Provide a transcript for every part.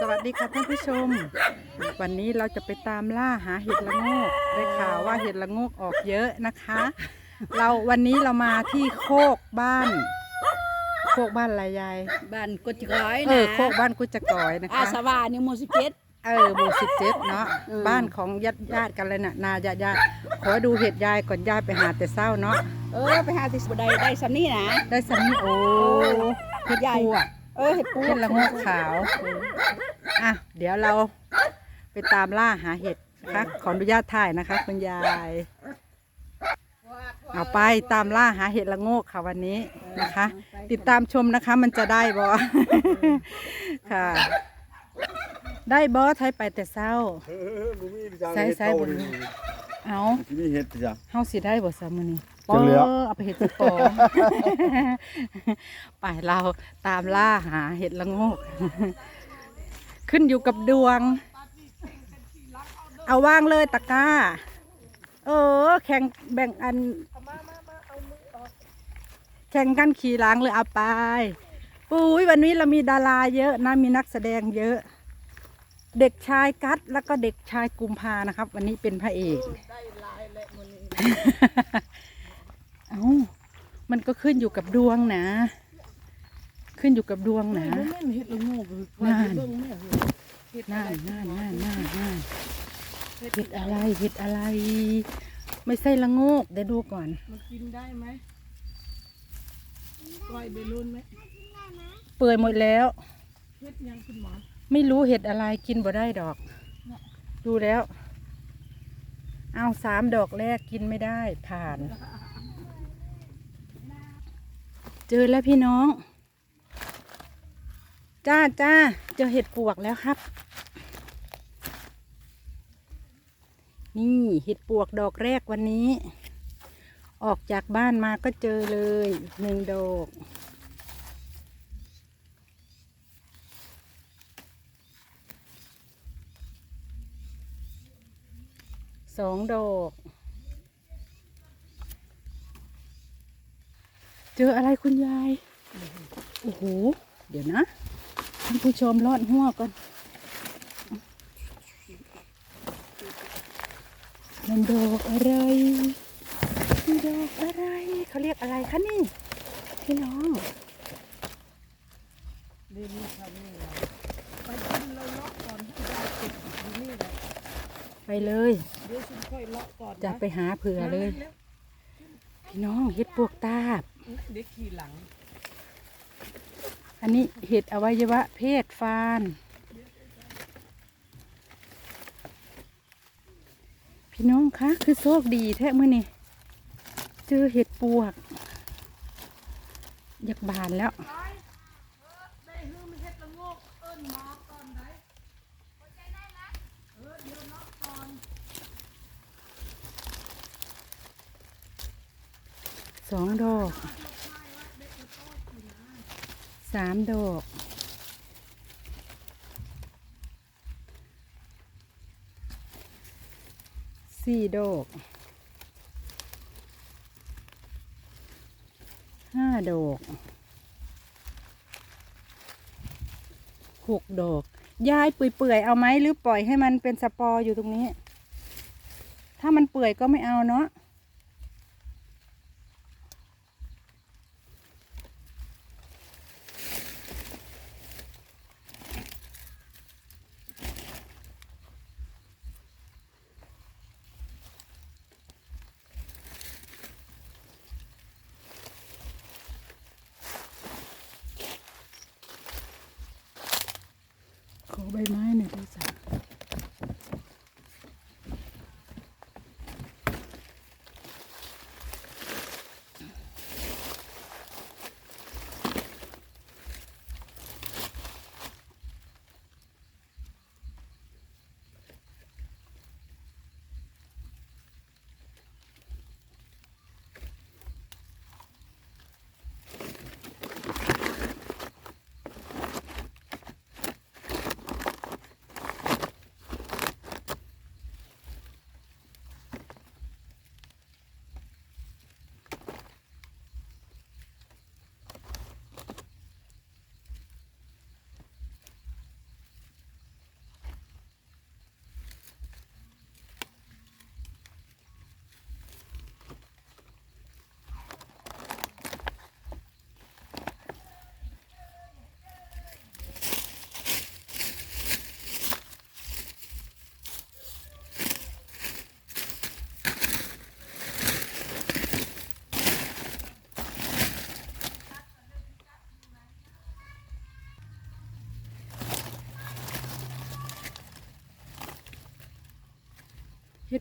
สวัสดีค่ะท่านผู้ชม วันนี้เราจะไปตามล่าหาเห็ดละโงกได้ข่าวว่าเห็ดละโงกออกเยอะนะคะ เราวันนี้เรามาที่โคกบ้าน โคกบ้านอะไรยายบ้านกุดก้อยเอนะอโคกบ้านกุจกอยนะอาคะสวานี่หมูสิบเจ็ดเออหมู่สิบเจ็ดเนาะอืม บ้านของญาติญาติกันเลยน่ะนาญาติญาติขอดูเห็ดยายก่อนยายไปหาแต่เศร้าเนาะเออไปหาที่สุดใดได้สำนี่นะได้สามีโอ้เห็ดใหญ่ ปูอะ เออเห็ดปูเห็ดละโงกขาวอะเดี๋ยวเราไปตามล่าหาเห็ดนะคะขออนุญาตถ่ายนะคะคุณยายเอาไปตามล่าหาเห็ดละโงกค่ะวันนี้นะคะ ติดตามชมนะคะมันจะได้บอค่ะ ได้บอไทยไปแต่เศร้าเออบ่มีจังใส่เฮ็ดใส่เก่าบ่นี่มีเอาสิมีเฮ็ดจ้ะเฮาสิได้บ่ซะมื้อนี้ จังเลยอะปอเอาไปเห็ดสปอไปเราตามล่าหาเห็ดละโงกขึ้นอยู่กับดวง เอาว่างเลยตะกร้า เออ แข่งแบ่งอัน แข่งกันขี่ล้างเลยเอาไปปุ้ยวันนี้เรามีดาราเยอะนะมีนักแสดงเยอะ เด็กชายกัดแล้วก็เด็กชายกุมภานะครับ วันนี้เป็นพระเอกเอ้า มันก็ขึ้นอยู่กับดวงนะ ขึ้นอยู่กับดวงนะแม่นเห็ดละโงกนั่นเบิ่งแม่เห็ดน่านน่านน่านน่านน่านเห็ดอะไรเห็ดอะไร ไม่ใช่ละโงกเดี๋ยวดูก่อน มันกินได้ไหมปล่อยไปรุ่นไหมเปื่อยหมดแล้วเห็ดยังคุณหมอไม่รู้เห็ดอะไรกินบ่ได้ดอก ดูแล้ว เอาสามดอกแรกกินไม่ได้ผ่าน เจอแล้วพี่น้อง จ้าจ้าเจอเห็ดปวกแล้วครับ นี่เห็ดปวกดอกแรกวันนี้ ออกจากบ้านมาก็เจอเลยหนึ่งดอกสองดอก เจออะไรคุณยาย โอ้โห เดี๋ยวนะท่านผู้ชมรอดหัวก่อนมันดอกอะไรมันดอกอะไร เขาเรียกอะไรคะนี่ พี่น้องเดี๋ยวนี้ทำนี่แหละไปกินเราเลาะก่อนที่ได้เก็บอยู่นี่แหละไปเลย เดี๋ยวฉันค่อยเลาะก่อนนจะไปหาเผื่อเลยร็วพี่น้องเห็ดปวกตาบๆ เด็กขี่หลัง อันนี้เห็ดอวัยวะเพศฟาน พี่น้องคะคือโชคดีแท้เมื่อนี่เจอเห็ดปวก อยากบานแล้วสองดอก สามดอกสี่ดอกห้าดอกหกดอกยายเปื่อยๆเอาไหมหรือปล่อยให้มันเป็นสปอร์อยู่ตรงนี้ ถ้ามันเปื่อยก็ไม่เอาเนาะ ใบไม้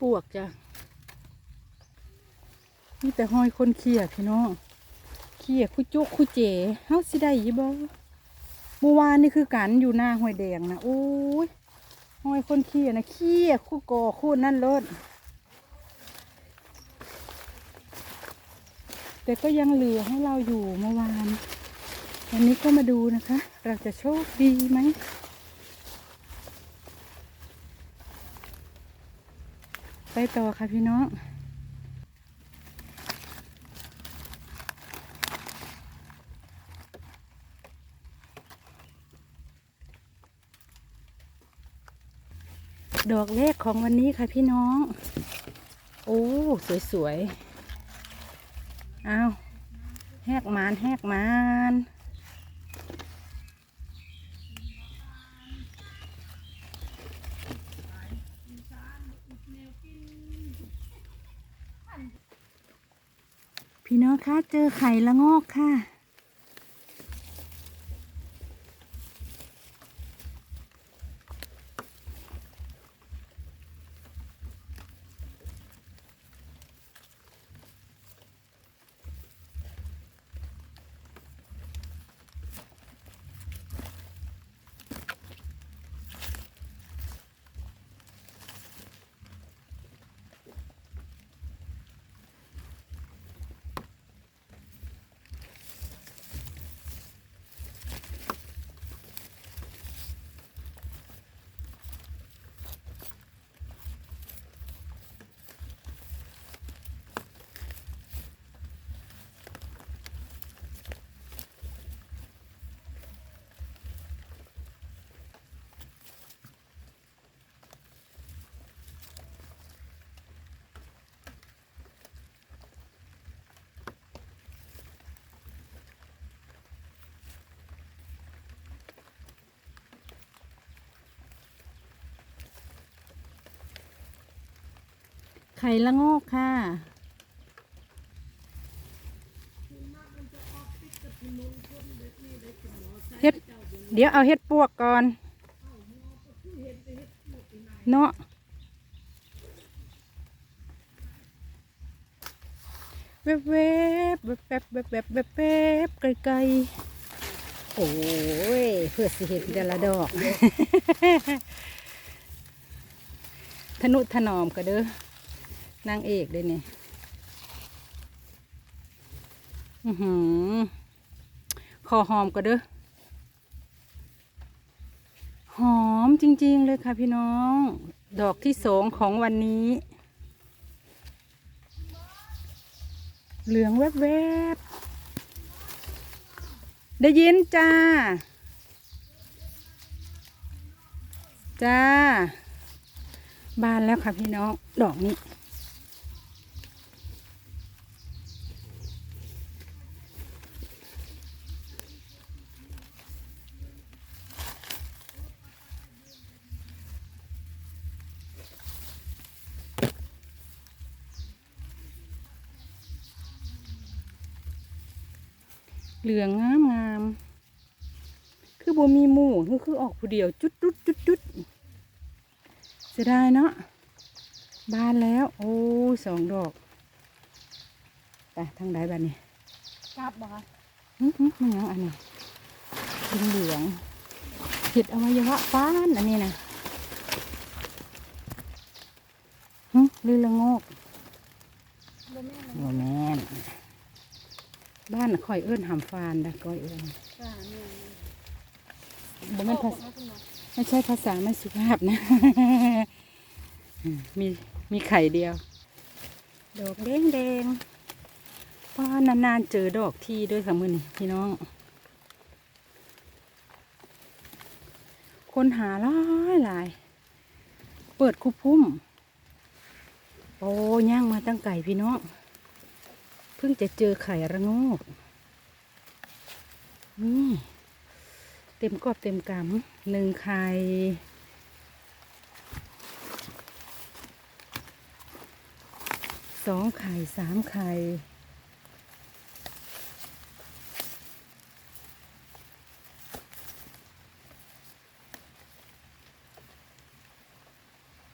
ปวกจ้ะนี่แต่ห้อยคนเขี่ยพี่น้องเขี่ยคุจุคุเจเฮาสิได้ยี่บ่เมื่อวานนี่คือกันอยู่หน้าห้วยแดงนะโอ้ยห้อยคนเขี่ยนะเขี่ยคู่กอคู่นั่นรถแต่ก็ยังเหลือให้เราอยู่เมื่อวานวันนี้ก็มาดูนะคะ เราจะโชคดีไหม ไปต่อค่ะพี่น้องดอกแรกของวันนี้ค่ะพี่น้อง โอ้ สวยๆ เอาแหกมานแหกมาน พี่ น้องคะ เจอไข่ละงอกค่ะ ไข่ละงอกค่ะเฮ็ดเดี๋ยวเอาเฮ็ดปวกก่อน เนาะแวบๆแวบแวบแวบแวบแวบแวบแวบไกลๆโอ้ยเพื่อสิเห็นแต่ละดอก ทนุถนอมก็เด้อ นางเอกเด้เนี่ยอือหือคอหอมก็เด้อหอมจริง ๆ เลยค่ะพี่น้อง ดอกที่สองของวันนี้ เหลืองแวบๆ ได้ยินจ้า จ้า บานแล้วค่ะพี่น้อง ดอกนี้ เหลืองงามงามๆคือบ่มีหมู่คือคือออกผู้เดียวจุดจุดจุดจุดเสียดายเนาะบานแล้ว โอ้ยสองดอกไปทางใดบ้านนี้กลับบ่คะหึหึมันหยังอันนี้เป็นเหลืองเห็ดอวัยวะฟ้านอันนี้นะหึลือละโงก บ่แม่น โมแมน บ้านน่ะคอยเอื้อนหำฟานนะคอยเอื้อนจ้าแม่นบ่แม่นภาษาเอาขึ้นมาไม่ใช่ภาษาไม่สุภาพนะ มีมีไข่เดียว ดอกแดงแดงๆป้านานๆเจอดอกที่ด้วยค่ะมือนี่พี่น้อง คนหาหลายหลาย เปิดคุพุ่ม โอ้ย่างมาตั้งไก่พี่น้อง เพิ่งจะเจอไข่ระโงกนี่เต็มกอบเต็มกำหนึ่งไข่สองไข่สามไข่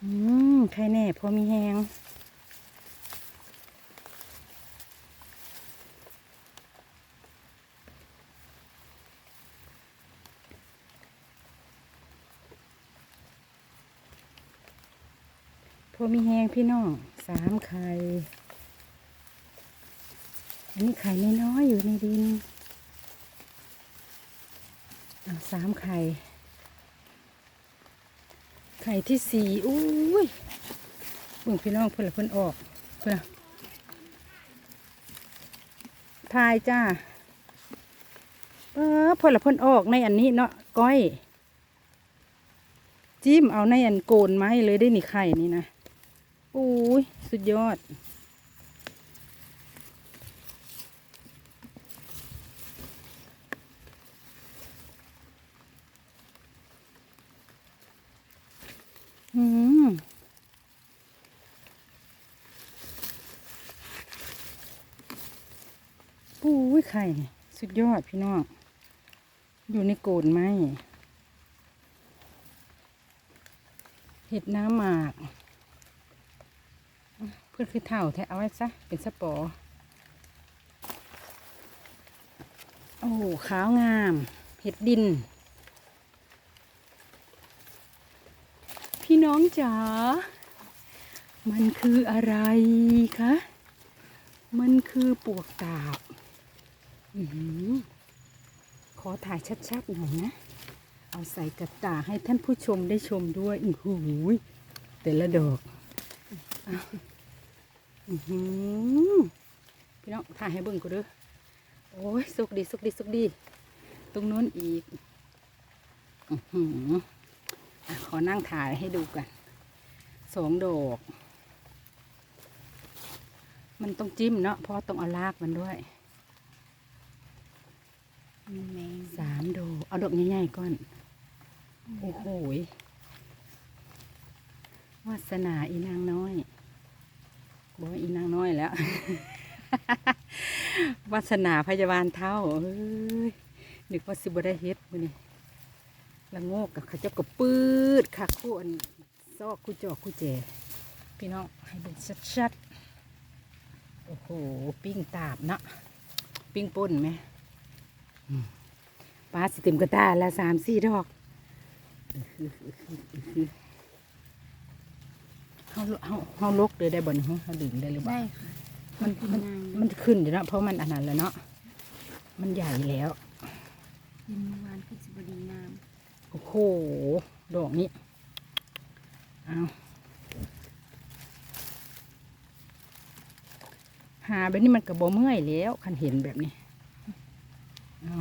อืมใครแน่พอมีแหง พอมีแหงพี่น้องสามไข่อันนี้ไข่น้อยๆอยู่ในดินสามไข่ ไข่ที่สี่อุ้ยเบิ่งพี่น้องเพื่อนเพื่อนออกเพื่อนทายจ้าเออเพื่อนละเพื่อนออกในอันนี้เนาะก้อย จิ้มเอาในอันโกนไม้เลยได้นี่ไข่นี่นะ อุ้ยสุดยอด อืมปู้ยไข่ สุดยอดพี่น้อง อยู่ในโกนไหมเห็ดน้ำหมาก เพื่อนคือเท่าแท้เอาไว้ซะ เป็นสปอร์โอ้ขาวงาม เห็ดดิน พี่น้องจ๋า มันคืออะไรคะ มันคือปวกตาบอือขอถ่ายชัดๆหน่อยนะ เอาใส่กระตาให้ท่านผู้ชมได้ชมด้วยอือหูแต่ละดอกอ พี่น้องถ่ายให้เบิ่งกูเด้อโอ้ยสุกดีสุกดีสุกดี ตรงโน้นอีกอือหืออะขอนั่งถ่ายให้ดูกัน สองดอก มันต้องจิ้มเนาะ เพราะต้องเอารากมันด้วยแมงสามดอก เอาดอกใหญ่ๆก่อน โอ้โหยวาสนาอีนางน้อย บอกว่าอีนางน้อยแล้ววาสนาพยาบาลเท่าเอ้ยนึกว่าสิบได้เฮ็ดมือนี้ละโงกกับเขาเจ้าก็ปืดคักคู่อันซอกคู่จอกคู่เจพี่น้องให้เป็นชัดๆ โอ้โห ปิ้งตาบเนาะปิ้งป่นไหมอืมปลาสิเต็มกระตาละสามสี่ดอก เขาเขาเขาลกเลยได้บ่นเขาดึงได้หรือเปล่าได้ค่ะ มันมันมันขึ้นอยู่เนาะเพราะมันอันนั้นแล้วเนาะมันใหญ่แล้วยินเมื่อวานคือสิบดีงามโอ้โหดอกนี้เอาหาแบบนี้มันกระบอเมื่อยแล้วคันเห็นแบบนี้เอา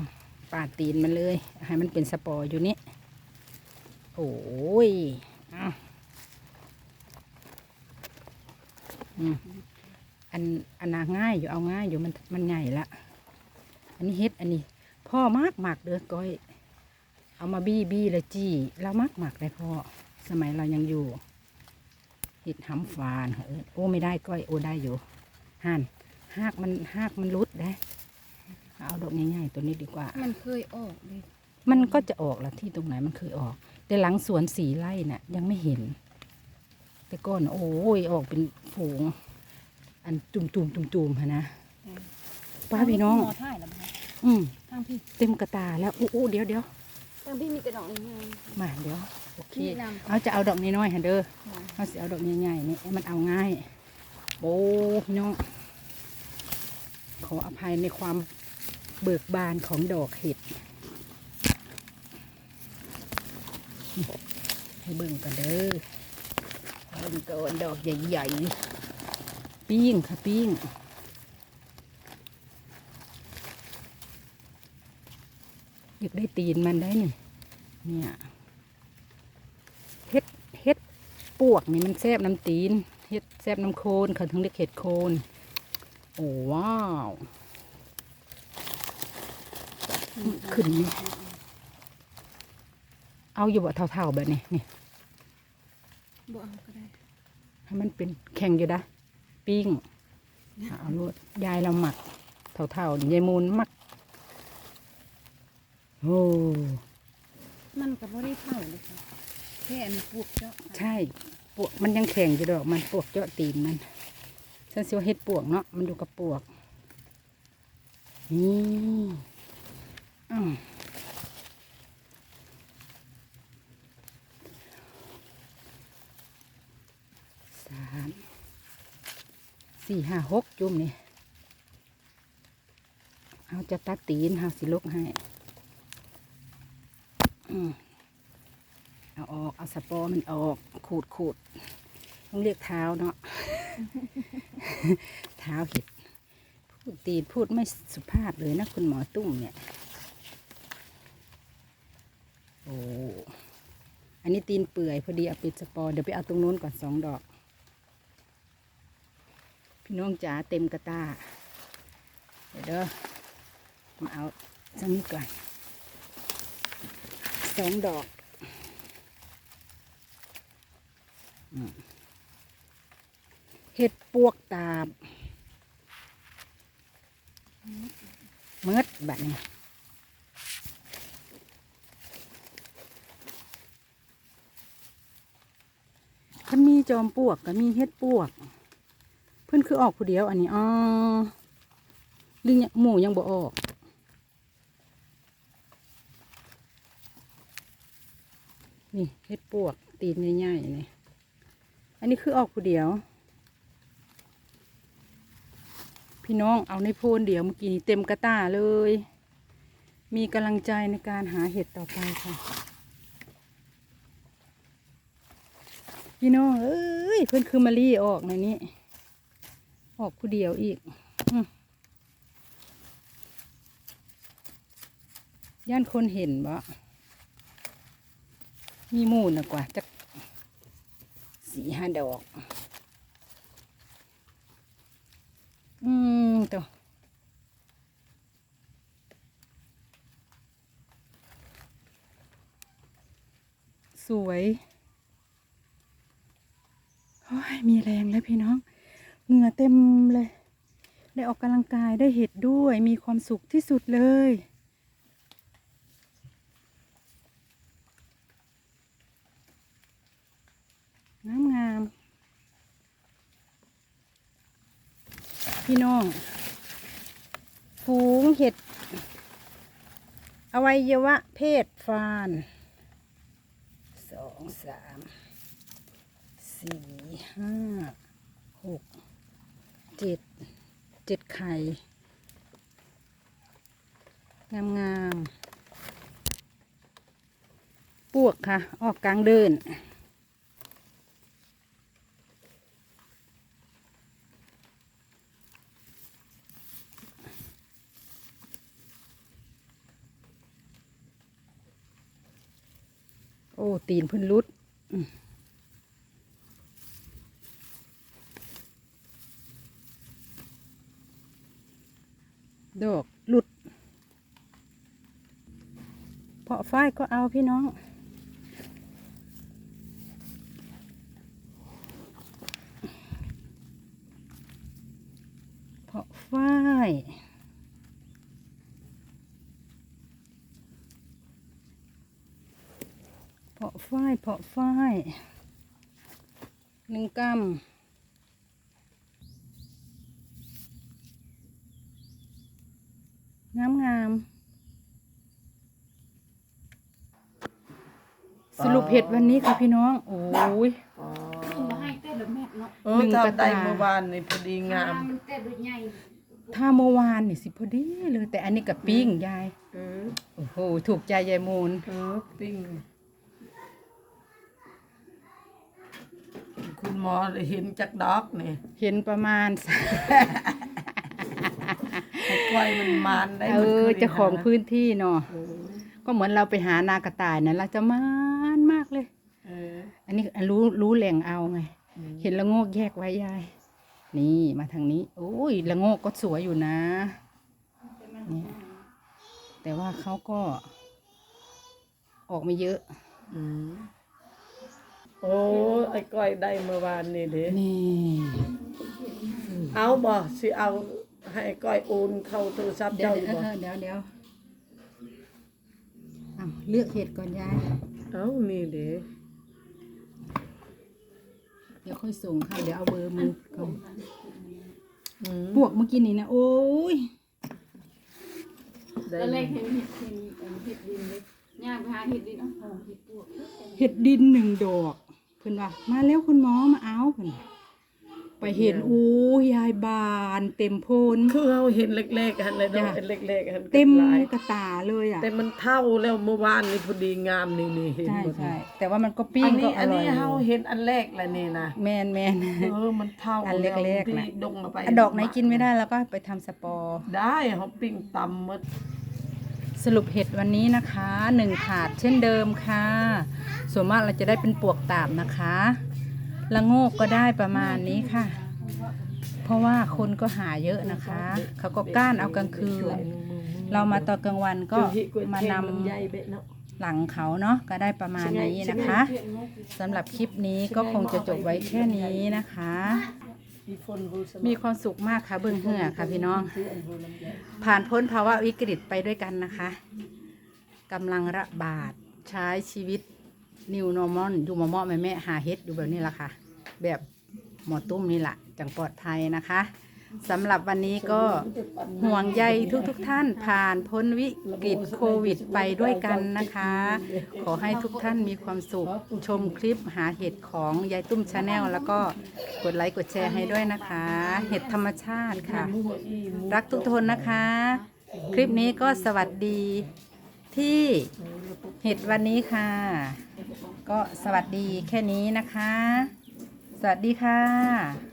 ปาดตีนมันเลย ให้มันเป็นสปอร์อยู่นี่ โอ้ยเอา อืมอันอันนาง่ายอยู่เอาง่ายอยู่มันมันใหญ่ละ อันนี้เฮ็ดอันนี้พ่อมากมากๆเด้อก้อย เอามาบี้บี้และจี้เรามักหมักเลยพ่อสมัยเรายังอยู่เห็ดหำฟานเออโอ้ไม่ได้ก้อยโอ้ได้อยู่ห่านหากมันหากมันรุดได้เอาดอกง่ายๆตัวนี้ดีกว่า มันเคยออกเลยมันก็จะออกละที่ตรงไหนมันเคยออก แต่หลังสวนสีไร่น่ะ ยังไม่เห็น แต่ก่อนโอ้ยออกเป็นฝูง อันจุ่มๆจุ่มๆฮะนะป้าพี่น้องหมอถ่ายแล้วไหมคะอืมทางพี่เต็มกระตาแล้วอู้อู้เดี๋ยวเดี๋ยวทางพี่มีกระดองงามมาเดี๋ยวโอเคนี่นำเอาจะเอาดอกน้อยๆฮะเด้อค่ะเขาสิเอาดอกใหญ่ๆนี่ให้มันเอาง่ายโอ้พี่น้องขออภัยในความเบิกบานของดอกเห็ดให้เบิ่งกันเด้อเบิ่งก่อนดอกใหญ่ๆ ปิ้งค่ะปิ้งอยากได้ตีนมันได้นี่เนี่ยเฮ็ดเฮ็ดปวกนี่มันแซบน้ำตีนเฮ็ดแซบน้ำโคนเขาถึงเรียกเห็ดโคนโอ้ว้าวขึ้นนี่เอาอยู่บ่เท่าๆแบบนี้นี่ บ่เอาก็ได้ให้มันเป็นแข็งอยู่นะปิ้งเอาลวดยายเราหมักเท่าๆนี่ยายมูลหมักโอ้มันก็บ่ได้เผาเลยค่ะแค่อันปลูกเจาะใช่ปวกมันยังแข็งอยู่ดอกมันปวกเจาะตีนมันฉันสิว่าเฮ็ดปวกเนาะมันดูกับปวกนี่อ้าวามสี่ห้าหกจุ่มนี่เอาจะตัดตีนเอาสิลกให้เอาออก เอาสปอร์มันออก ขูดขูดต้องเรียกเท้าเนาะ เท้าเห็ด พูดตีนพูดไม่สุภาพเลยนะคุณหมอตุ้มเนี่ย โอ้ อันนี้ตีนเปื่อยพอดีเอาปิดสปอร์เดี๋ยวไปเอาตรงนู้นก่อนสองดอก พี่น้องจ๋าเต็มกระตา เดี๋ยวเด้อมาเอาสักนี้ก่อนสองดอกเห็ดปวกตาบเมิดแบบนี้ถ้ามีจอมปลวกก็มีเฮ็ดปลวก พื่อนคือออกผู้เดียวอันนี้อ๋อหรือยังหมูยังบ่ออกนี่เฮ็ดปวกตีนใหญ่ๆนี่อันนี้คือออกผู้เดียว พี่น้องเอาในโพนเดี๋ยวเมื่อกี้นี้เต็มกระตาเลย มีกำลังใจในการหาเห็ดต่อไปค่ะ พี่น้องเอ้ยเพื่อนคือมารีออกในนี้ ออกผู้เดียวอีกย่านคนเห็นบ่ มีมูนกว่าจักสี่ห้าดอก อืมตัวสวย โอ้ย มีแรงแล้วพี่น้อง เหงื่อเต็มเลย ได้ออกกำลังกายได้เห็ดด้วยมีความสุขที่สุดเลย งามงามพี่น้อง ฝูงเห็ด อวัยวะเพศฟานสองสามสี่ห้าหก เจ็ดเจ็ดไข่ งามงามๆปวกค่ะ ออกกลางเดิน โอ้ ตีนพิ่นรุด อืม ดอกหลุด เพาะฝ้ายก็เอาพี่น้อง เพาะฝ้ายเพาะฝ้ายเพาะฝ้ายหนึ่งกรัมงามงาม ๆสรุปเห็ดวันนี้ค่ะพี่น้อง โอ้ย มาให้เต้นแล้วแม่เนาะเออหนึ่งถ้ากระได้ตาเมื่อวานนี่พอดีงาม มันเต้นด้วยใหญ่ถ้าเมื่อวานนี่สิพอดีเลยแต่อันนี้กับปิ้งยาย เออโอ้โห ถูกใจยายมูล เออปิ้งคุณหมอได้เห็นจักดอกนี่เห็นประมาณให้กล้วยมันมานได้เอมันอคืเจ้าของพื้นที่เนาะ เออก็เหมือนเราไปหานากระต่ายนะเราจะมานมากเลย เออ อันนี้รู้รู้แหล่งเอาไงเห็นละโงกแยกไว้ยาย นี่มาทางนี้ โอ้ยละโงกก็สวยอยู่นะเนี่ยแต่ว่าเขาก็ ออกมาเยอะ อืมโอ้ไอ้ก้อยได้เมื่อวานนี่เด้นี่เอาบ่สิเอาให้ไอ้ก้อยโอนเข้าโทรศัพท์เดี๋ยวเจ้าอยู่เอบ่อเดี๋ยวเดี๋ยวเอาเลือกเห็ดก่อนยาย เอานี่เด้เดี๋ยวค่อยส่งค่ะ เดี๋ยวเอาเบอร์มือก่อนอืมพวกเมื่อกี้นี่นะโอ้ยได้ตอนแรกเห็นเห็ดเห็นเห็ดดินเลยย่างไปหาเห็ดดินเอ้าหอมเห็ดปวก เห็ดดินหนึ่งดอกเพิ่นว่ามาแล้วคุณหมอมาเอาเพิ่น ไปเห็นอู้ยายบานเต็มโพน คือเราเห็นเล็กๆหันเลยเนาะจ้ะ เป็นเล็กๆหันเต็มหลายกระตาเลยอะแต่มันเท่าแล้วเมื่อวานนี่พอดีงามนี่นี่เห็นใช่หมดใช่แต่ว่ามันก็ปิ้อังนก็นี้ออันร่อนี้ยอยู่เฮาเห็นอันแรกแหละนี่นะแมนแมน เออมันเท่าอันเล็กๆที่น่ะดงเอาไปอะดอกไหนกินไม่ได้แล้วก็ไปทำสปอร์ ได้เขาปิ้งตำหมด สรุปเห็ดวันนี้นะคะหนึ่งถาดเช่นเดิมค่ะ ส่วนมากเราจะได้เป็นปวกตาบนะคะ ละโงกก็ได้ประมาณนี้ค่ะ เพราะว่าคนก็หาเยอะนะคะ เขาก็ก้านเอากลางคืน เรามาตอนกลางวันก็มานำหลังเขาเนาะก็ได้ประมาณนี้นะคะสำหรับคลิปนี้ก็คงจะจบไว้แค่นี้นะคะ มีคนรู้สมีความสุขมากค่ะเบื้องเหือค่ะพี่น้อง ผ่านพ้นภาวะวิกฤตไปด้วยกันนะคะกำลังระบาดใช้ชีวิต New Normal อยู่หมอมอแม่แม่หาเฮ็ดอยู่แบบนี้ละค่ะ แบบหมอตุ้มนี่แหละจังปลอดภัยนะคะสำหรับวันนี้ก็ห่วงใยทุกๆทท่านผ่านพ้นวิกฤตโควิดไปด้วยกันนะคะ ขอให้ทุกท่านมีความสุข ชมคลิปหาเห็ดของยายตุ้มชาแนลแล้วก็กดไลค์กดแชร์ให้ด้วยนะคะ เห็ดธรรมชาติค่ะ รักทุกคนนะคะ คลิปนี้ก็สวัสดี ที่เห็ดวันนี้ค่ะ ก็สวัสดีแค่นี้นะคะ สวัสดีค่ะ